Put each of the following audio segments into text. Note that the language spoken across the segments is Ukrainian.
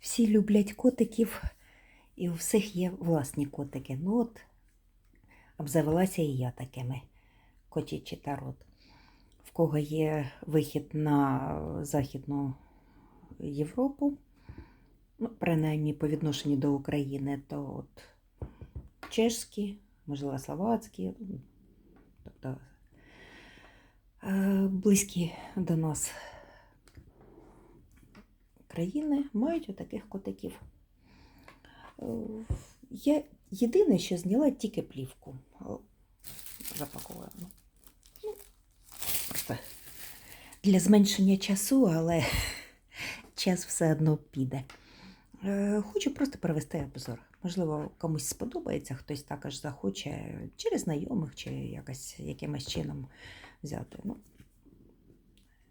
Всі люблять котиків, і у всіх є власні котики. Ну от обзавелася і я такими котячий тарот. В кого є вихід на Західну Європу, ну, принаймні по відношенню до України, то от чешські, можливо, словацькі, тобто е, близькі до нас країни мають отаких котиків. Е, Я єдине, що зняла тільки плівку. О, Запаковуємо. Ну, для зменшення часу, але час все одно піде. Е, Хочу просто провести обзор. Можливо, комусь сподобається, хтось також захоче через знайомих чи якось якимось чином взяти. Ну,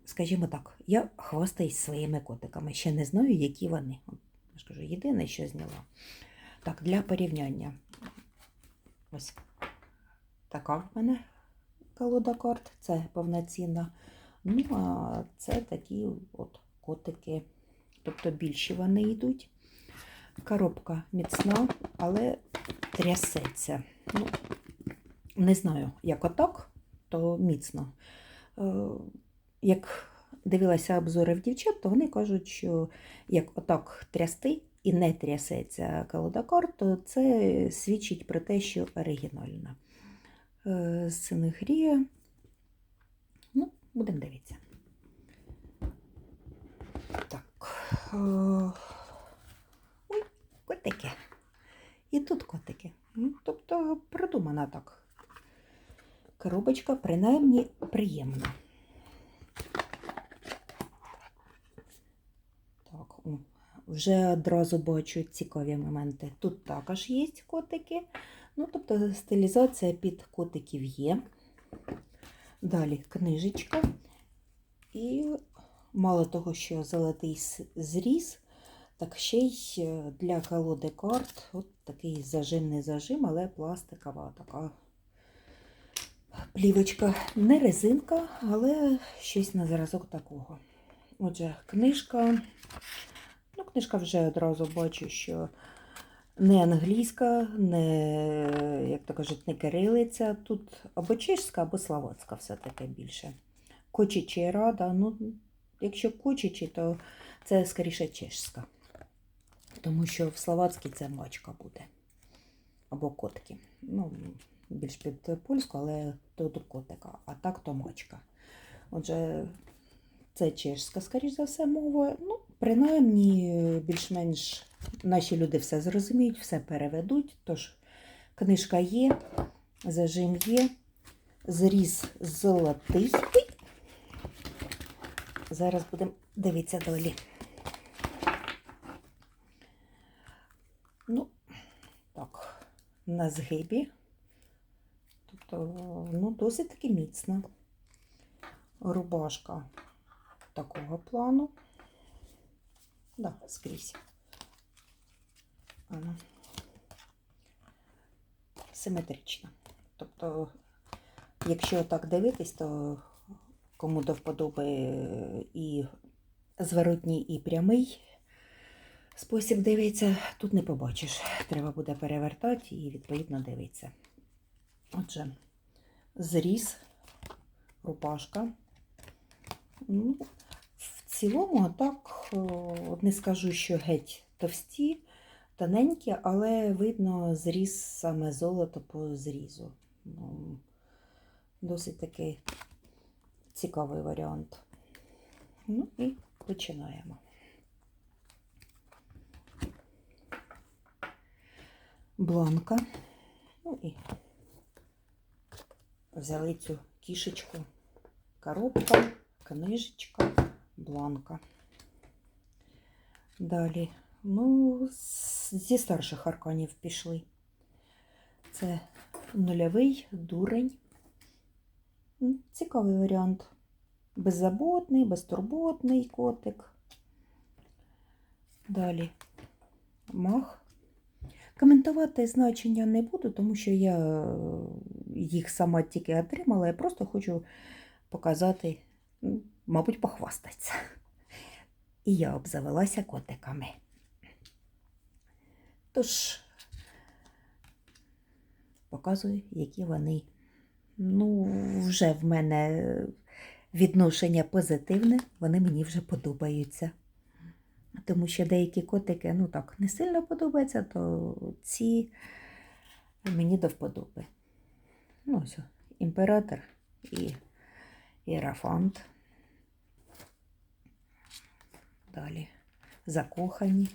скажімо так, я хвастаюсь своїми котиками. Ще не знаю, які вони. Я ж кажу, єдине, що зняла. Так, для порівняння. Ось така в мене колода карт. Це повноцінна. Ну, а це такі от котики. Тобто більші вони йдуть. Коробка міцна, але трясеться. Ну, не знаю, як отак, то міцно. Як дивилася обзори в дівчат, то вони кажуть, що як отак трясти і не трясеться колода то це свідчить про те, що оригінальна. Е, Синегрія. Ну, будемо дивитися. Так. е, Ой, котики. І тут котики. Ну, Тобто продумана так. Коробочка принаймні приємна. Так, о, вже одразу бачу цікаві моменти. Тут також є котики. Ну, тобто стилізація під котиків є. Далі книжечка. І мало того, що золотий зріз, так ще й е, для колоди карт от такий зажимний зажим, але пластикова така плівочка. Не резинка, але щось на зразок такого. Отже, книжка. Ну, книжка вже одразу бачу, що не англійська, не, як то кажуть, не кирилиця. Тут або чешська, або словацька все-таки більше. Кочичі рада. Ну, якщо кочичі, то це скоріше чешська. Тому що в словацькій це мачка буде. Або котки. Ну, більш під польську, але до котика. А так то мачка. Отже, це чешська, скоріш за все, мова. Ну, принаймні, більш-менш наші люди все зрозуміють, все переведуть. Тож, книжка є, зажим є, зріз золотий. Зараз будемо дивитися далі. Ну, так, на згибі. Тобто, ну, досить таки міцна. Рубашка такого плану. Да, скрізь. Ано. Симетрична. Тобто, якщо так дивитись, то кому до вподоби і зворотній, і прямий спосіб дивиться, тут не побачиш. Треба буде перевертати і відповідно дивитися. Отже, зріз, рубашка. Ну, цілому, так, не скажу, що геть товсті, тоненькі, але видно зріз саме золото по зрізу. Ну, досить такий цікавий варіант. Ну і починаємо. Бланка. Ну і взяли цю кішечку, коробка, книжечка, бланка. Далі, ну, зі старших арканів пішли. Це нульовий дурень. Цікавий варіант. Беззаботний, безтурботний котик. Далі мах. Коментувати значення не буду, тому що я е, їх сама тільки отримала. Я просто хочу показати, мабуть, похвастатися. І я обзавелася котиками. Тож показую, які вони. Ну, вже в мене відношення позитивне, вони мені вже подобаються. Тому що деякі котики, ну так, не сильно подобаються, то ці мені до вподоби. Ну, ось, імператор і іерафант. Далі закохані.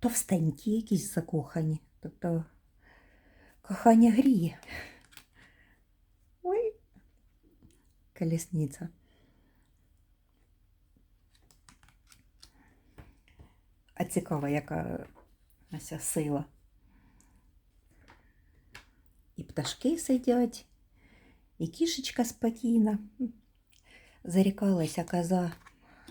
Товстенькі якісь закохані. Тобто кохання гріє. Ой, колесниця. А цікаво, яка ася сила. І пташки сидять, і кішечка спокійна. Зарікалася коза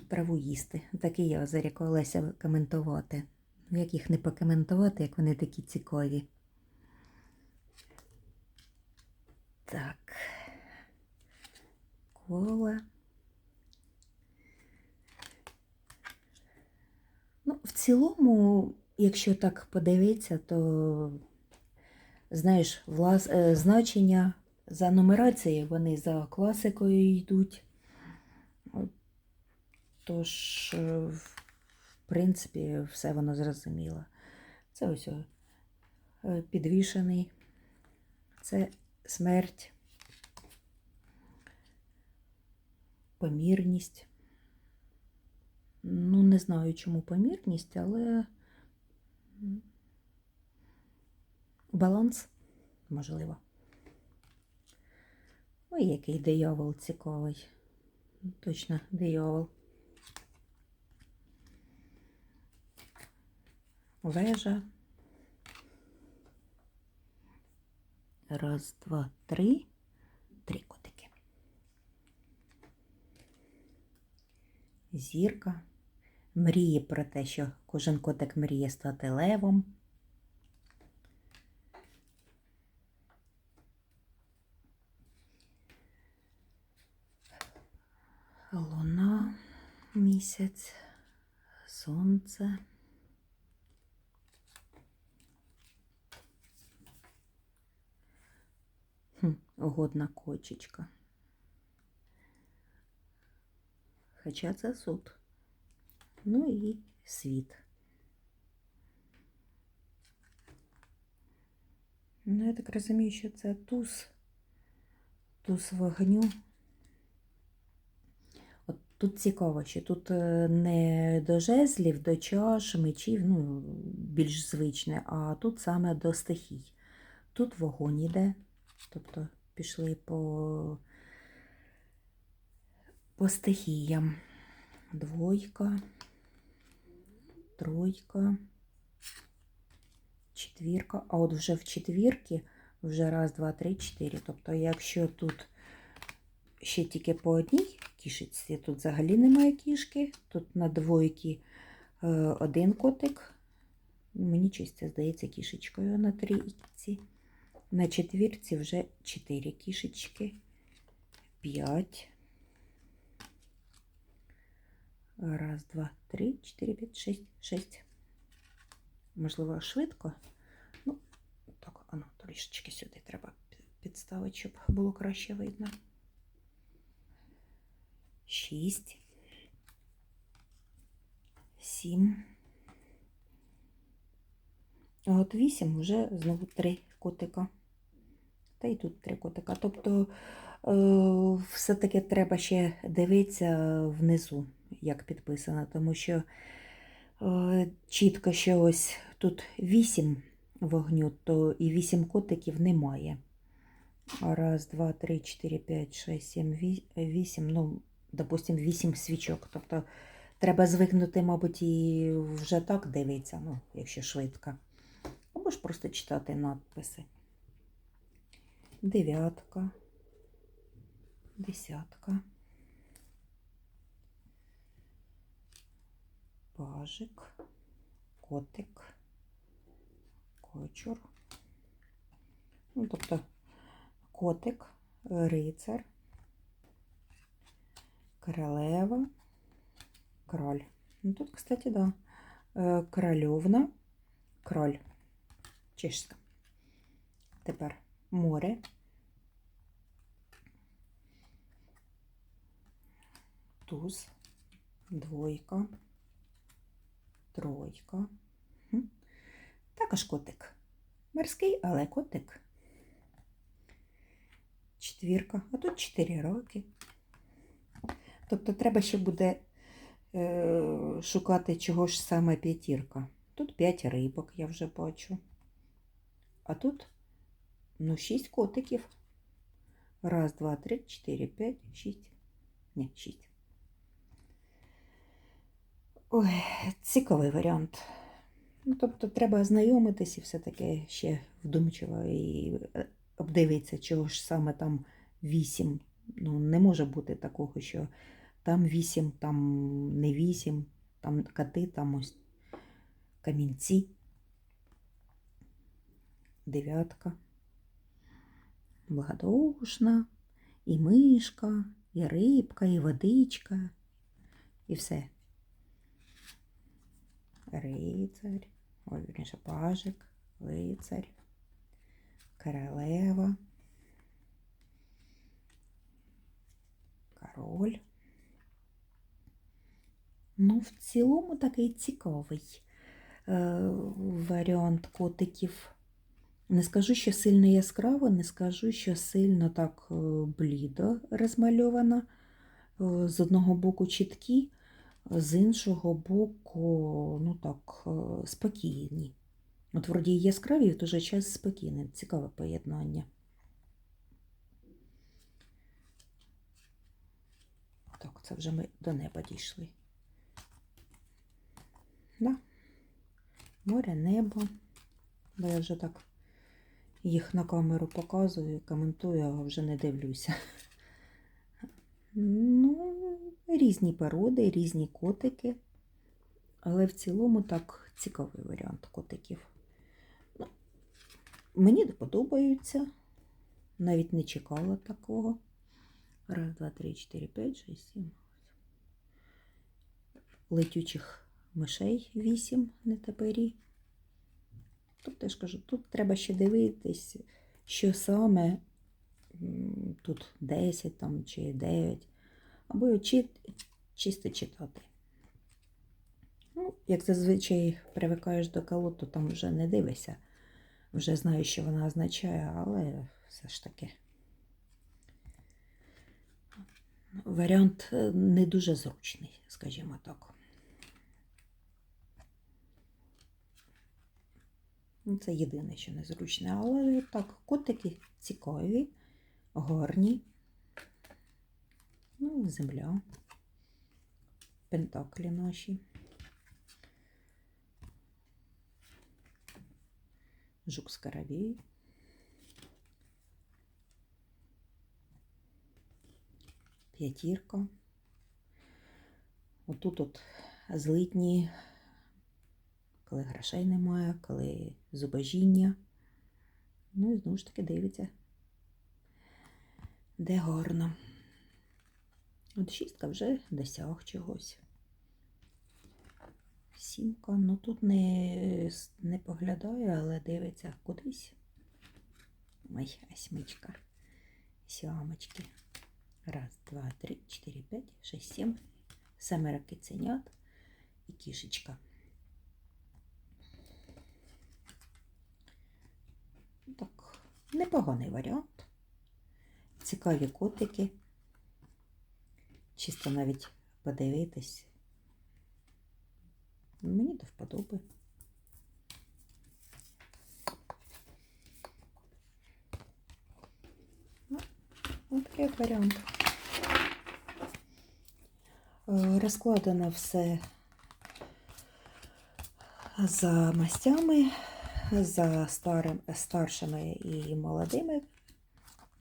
траву їсти. Так і я зарікалася коментувати. Ну, як їх не покоментувати, як вони такі цікаві. Так. Кола. Ну, в цілому, якщо так подивитися, то знаєш, влас... е, значення за нумерацією, вони за класикою йдуть. Тож, е, в принципі, все воно зрозуміло. Це ось е, підвішений, це смерть, помірність. Ну, не знаю, чому помірність, але баланс, можливо. Ой, який диявол цікавий. Точно диявол. Вежа. Раз, два, три. Три котики. Зірка. Мріє про те, що кожен котик мріє стати левом. Луна, місяць, сонце. Хм, угодна кочечка. Хоча це суд. Ну і світ. Ну, я так розумію, що це туз. Туз вогню. От тут цікаво, що тут е, не до жезлів, до чаш, мечів, ну, більш звичне, а тут саме до стихій. Тут вогонь іде, тобто пішли по, по стихіям. Двойка, тройка, четвірка. А от вже в четвірці вже раз, два, три, чотири. Тобто, якщо тут ще тільки по одній кішечці, тут взагалі немає кішки, тут на двойці е, один котик. Мені чисто здається кішечкою на трійці. На четвірці вже чотири кішечки, п'ять. Раз, два, три, чотири, п'ять, шість, шість. Можливо, швидко. Ну, так, ану, трішечки сюди треба підставити, щоб було краще видно. Шість. Сім. От вісім вже знову три котика. Та й тут три котика. Тобто е, все-таки треба ще дивитися внизу, як підписано, тому що е, чітко, що ось тут вісім вогню, то і вісім котиків немає. Раз, два, три, чотири, п'ять, шесть, сім, вісім, ну, допустим, вісім свічок. Тобто треба звикнути, мабуть, і вже так дивитися, ну, якщо швидко. Або просто читати надписи. Дев'ятка, десятка, пажик, котик, кочур. Ну, тобто котик, рицар, королева, краль. Ну, тут, кстати, да. Е, Корольовна, Кроль. Чешська. Тепер море. Туз. Двойка. Тройка. Також котик. Морський, але котик. Четвірка. А тут чотири роки. Тобто треба ще буде е, шукати чого ж саме п'ятірка. Тут п'ять рибок, я вже бачу. А тут ну, шість котиків. Раз, два, три, чотири, п'ять, шість. Ні, шість. Ой, цікавий варіант. Ну, тобто треба ознайомитись і все таке ще вдумчиво і е, обдивитися, чого ж саме там вісім. Ну, не може бути такого, що там вісім, там не вісім, там коти, там ось камінці. Дев'ятка. Благодушна, і мишка, і рибка, і водичка, і все. Рицарь, ой, вірніше, пажик, лицарь, королева, король. Ну, в цілому такий цікавий е, варіант котиків. Не скажу, що сильно яскраво, не скажу, що сильно так е, блідо розмальовано. Е, З одного боку чіткі, з іншого боку, ну так, е, спокійні. От вроді і яскраві, в той же час спокійні. Цікаве поєднання. Так, це вже ми до неба дійшли. Да. Море, небо. Бо я вже так їх на камеру показую, коментую, а вже не дивлюся. Ну, різні породи, різні котики. Але в цілому так цікавий варіант котиків. Ну, мені подобаються. Навіть не чекала такого. Раз, два, три, чотири, п'ять, шість, сім. Летючих мишей вісім на тепері. Тобто я ж кажу, тут треба ще дивитись, що саме тут 10 там, чи 9, або чи, чисто читати. Ну, як зазвичай привикаєш до колод, то там вже не дивишся. Вже знаю, що вона означає, але все ж таки. Варіант е, не дуже зручний, скажімо так. Це єдине, що незручне, але так, котики цікаві, гарні. Ну, земля, пентаклі наші. Жук скоробей. П'ятірка. Отут от злитні коли грошей немає, коли зубожіння. Ну і знову ж таки дивиться, де гарно. От шістка вже досяг чогось. Сімка, ну тут не, не поглядає, але дивиться кудись. Ой, осьмичка. Сямочки. Раз, два, три, чотири, п'ять, шість, сім. Семеро киценят і кішечка. Так, непоганий варіант. Цікаві котики. Чисто навіть подивитись. Мені до вподоби. Ну, ось такий варіант. Е, Розкладено все за мастями за старим, старшими і молодими,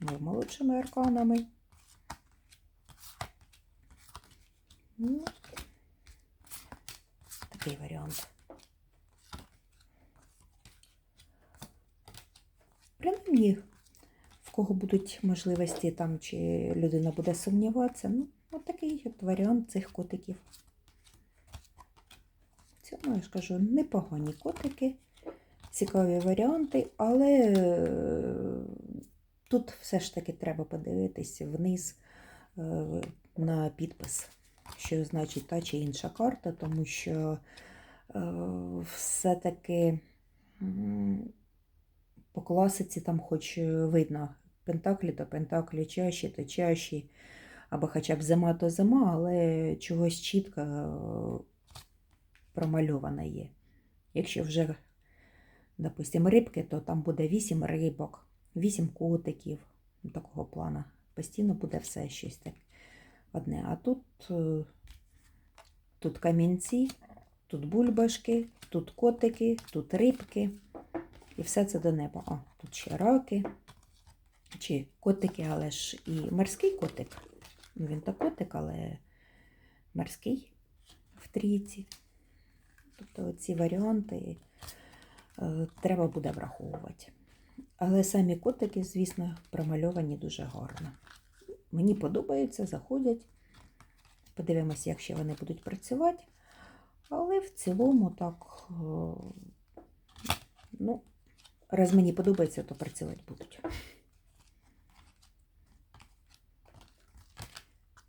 ну, молодшими арканами. Ну, такий варіант. Принаймні, в кого будуть можливості там, чи людина буде сумніватися, ну, от такий от варіант цих котиків. В цьому я ж кажу, непогані котики. Цікаві варіанти, але е, тут все ж таки треба подивитись вниз е, на підпис, що значить та чи інша карта, тому що е, все-таки по класиці там хоч видно пентаклі то пентаклі, чаші то чаші, або хоча б зима то зима, але чогось чітко е, промальовано є. Якщо вже, допустимо, рибки, то там буде 8 рибок, 8 котиків ну, такого плану. Постійно буде все щось так одне. А тут, е, тут камінці, тут бульбашки, тут котики, тут рибки. І все це до неба. А, тут ще раки. Чи котики, але ж і морський котик. Ну, він то котик, але морський в трійці. Тобто ці варіанти треба буде враховувати. Але самі котики, звісно, промальовані дуже гарно. Мені подобаються, заходять. Подивимося, як ще вони будуть працювати. Але в цілому так, е, ну, раз мені подобається, то працювати будуть.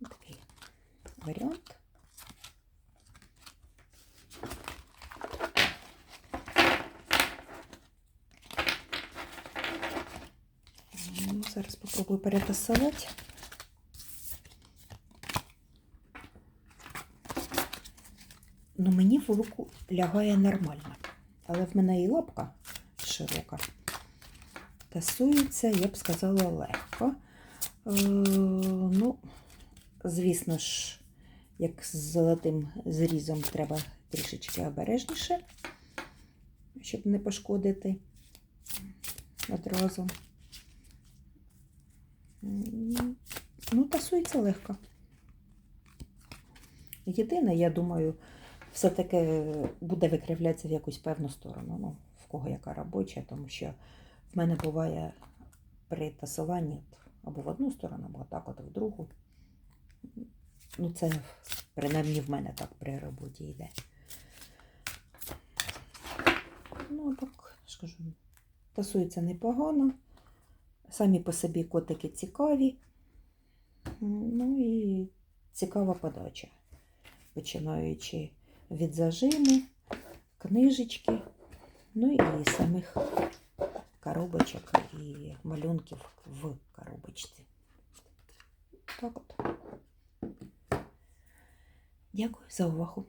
Такий варіант. Ну, Зараз попробую перетасувати. Ну, мені в руку лягає нормально. Але в мене і лапка широка. Тасується, я б сказала, легко. Е, ну, звісно ж, як з золотим зрізом треба трішечки обережніше, щоб не пошкодити одразу. Ну, тасується легко. Єдине, я думаю, все-таки буде викривлятися в якусь певну сторону. Ну, в кого яка робоча, тому що в мене буває при тасуванні або в одну сторону, або так, от в другу. Ну, це принаймні в мене так при роботі йде. Ну, так, скажу, тасується непогано. Самі по собі котики цікаві. Ну і цікава подача. Починаючи від зажиму, книжечки, ну і самих коробочок і малюнків в коробочці. Так от. Дякую за увагу.